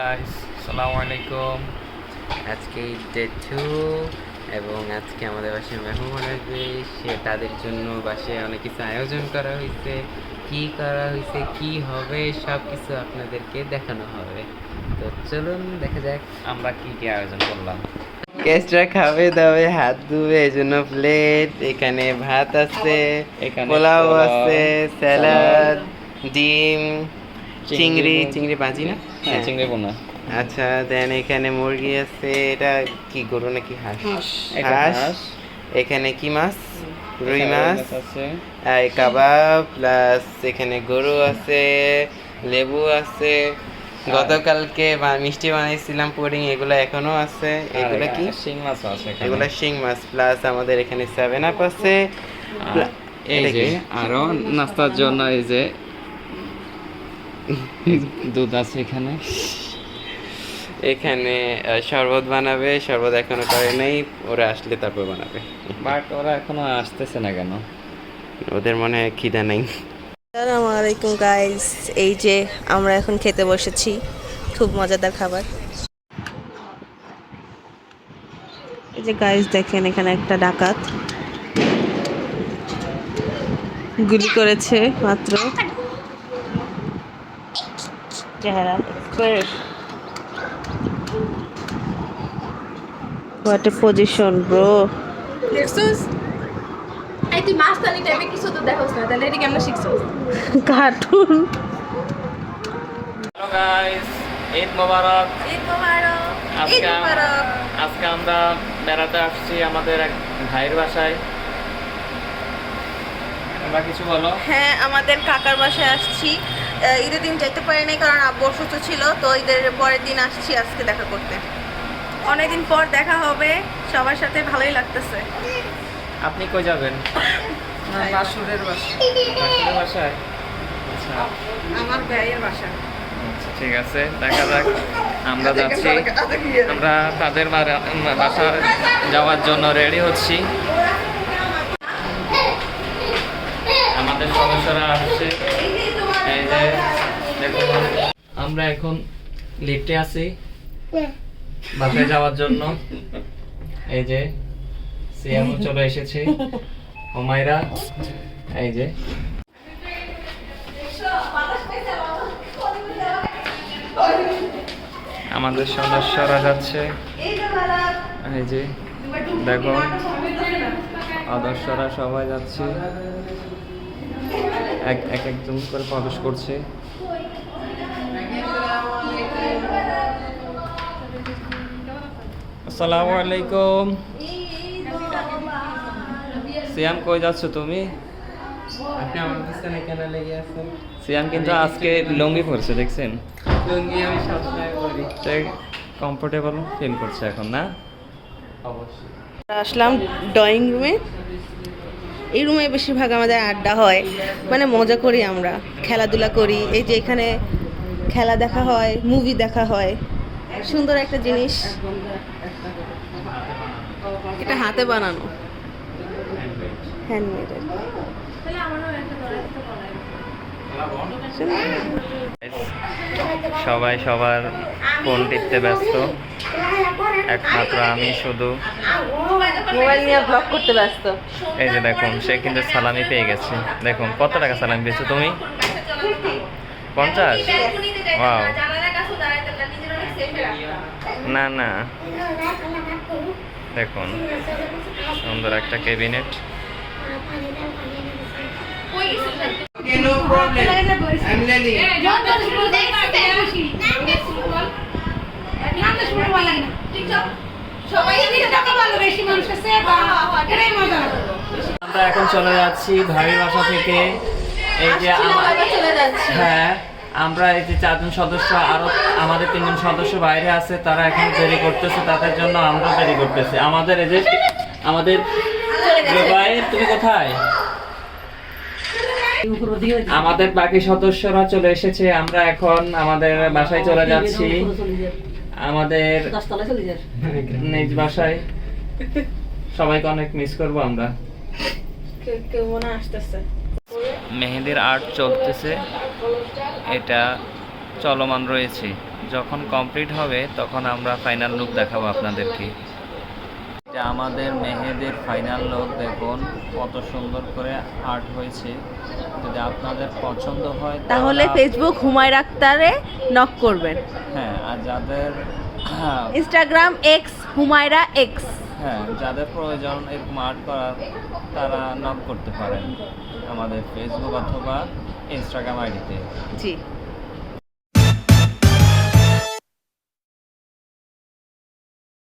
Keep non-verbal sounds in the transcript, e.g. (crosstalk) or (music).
Guys আসসালামু আলাইকুম আজকে ডে টু এবং আজকে আমাদের বাসায় মেহমান আসবে। সে তাদের জন্য বাসায় অনেক কিছু আয়োজন করা হয়েছে। কি করা হয়েছে কি হবে সব কিছু আপনাদেরকে দেখানো হবে। তো চলুন দেখা যাক আমরা কি কি আয়োজন করলাম। গেস্টরা খাবে দাবে হাত ধুবে এই জন্য প্লেট এখানে ভাত আছে এখানে পোলাও আছে স্যালাড ডিম চিংড়ি চিংড়ি। ভাজি না? চিংড়ি বোনা আচ্ছা দেন এখানে মুরগি আছে এটা কি গরু নাকি হাঁস? হাঁস। হাঁস। এখানে কি মাছ? রুই মাছ। আছে। কাবাব প্লাস এখানে গরু আছে লেবু আছে। গতকালকে বা- মিষ্টি বানাইছিলাম পুডিং এগুলো এখনও আছে। এগুলো কি? এখানে শিং মাছ আছে। এগুলো শিং মাছ প্লাস আমাদের এখানে সেভেন আপ আছে। আর এই যে আরও নাস্তার জন্য এই যে দুধ আছে এখানে। এখানে শরবত বানাবে শরবত এখনও করে নাই ওরা আসলে তারপর বানাবে। বাট ওরা এখনও আসতেছে না কেন? ওদের মনে হয় খিদা নাই। আসসালামু আলাইকুম গাইস এই যে আমরা এখন খেতে বসেছি খুব মজাদার খাবার। এই যে গাইস দেখেন এখানে একটা ডাকাত। গুলি করেছে মাত্র। চেহারা হোয়াট এ পজিশন ব্রো দেখছোস এই তুই মাস্তানি টাইপে কিছু তো দেখোস না তাহলে এটা কেমন শিখছোস? কার্টুন হ্যালো গাইস ঈদ মোবারক। ঈদ মোবারক। আজকে আজকে আমরা বেড়াতে আসছি আমাদের এক ভাইয়ের বাসায়। তোমরা কিছু বলো। হ্যাঁ আমাদের কাকার বাসায় আসছি। ঈদের দিন যেতে পারি নাই কারণ আব্বু অসুস্থ ছিল তো ঈদের পরের দিন আসছি আজকে দেখা করতে। অনেকদিন পর দেখা হবে সবার সাথে ভালোই লাগতেছে। আপনি কই যাবেন? বাসুরের বাসা। বাসায় বাসায়? আচ্ছা। আমার ভাইয়ের বাসা। আচ্ছা, ঠিক আছে দেখা যাক। আমরা যাচ্ছি। আমরা তাদের বাসা যাওয়ার জন্য রেডি হচ্ছি। আমাদের সদস্যরা আসছে এই যে দেখুন আমরা এখন লিফটে আছি। বাসায় যাওয়ার জন্য। এই যে সিয়ামও (laughs) চলে এসেছে। হুমায়রা এই যে। আমাদের সদস্যরা যাচ্ছে এই যে দেখো সদস্যরা সবাই যাচ্ছে। এক এক একজন করে প্রবেশ করছে। আসসালামু আলাইকুম। সিয়াম কই যাচ্ছ তুমি? সিয়াম কিন্তু আজকে লুঙ্গি পরছে দেখছেন? লুঙ্গি আমি সবসময় করি সে কমফোর্টেবল ফিল করছে এখন না? অবশ্যই। আসলাম ড্রয়িং রুমে এই রুমে বেশিরভাগ আমাদের আড্ডা হয়। মানে মজা করি আমরা খেলাধুলা করি। এই যে এখানে খেলা দেখা হয় মুভি দেখা হয়। সুন্দর একটা জিনিস। এটা হাতে বানানো। সবাই সবার ফোন টিপতে ব্যস্ত। একমাত্র আমি শুধু। মোবাইল নিয়ে ব্লগ করতে ব্যস্ত। এই যে দেখুন সে কিন্তু সালামি পেয়ে গেছে। দেখুন কত টাকা সালামি পেয়েছ তুমি? পঞ্চাশ? ওয়াও না না। দেখুন সুন্দর একটা ক্যাবিনেট আমরা এখন চলে যাচ্ছি ভাইয়ের বাসা থেকে। এই যে আমার চলে যাচ্ছি। হ্যাঁ। আমরা এই যে চারজন সদস্য আরও আমাদের তিনজন সদস্য বাইরে আছে তারা এখন দেরি করতেছে তাদের জন্য আমরা দেরি করতেছি। আমাদের এই যে আমাদের ভাই তুমি কোথায়? আমাদের বাকি সদস্যরা চলে এসেছে আমরা এখন আমাদের বাসায় চলে যাচ্ছি। আমাদের নিজ বাসায়। সবাইকে অনেক মিস করব আমরা। মনে মেহেদির আর্ট চলতেছে। এটা চলমান রয়েছে। যখন কমপ্লিট হবে তখন আমরা ফাইনাল লুক দেখাবো আপনাদেরকে। এটা আমাদের মেহেদের ফাইনাল লুক দেখুন কত সুন্দর করে আর্ট হয়েছে। যদি আপনাদের পছন্দ হয় তাহলে ফেসবুক হুমায়রা আক্তারে নক করবেন। হ্যাঁ আর যাদের ইনস্টাগ্রাম এক্স হুমায়রা এক্স হ্যাঁ যাদের প্রয়োজন এরকম আর্ট করার, তারা নক করতে পারেন আমাদের ফেসবুক অথবা ইনস্টাগ্রাম আইডিতে জি।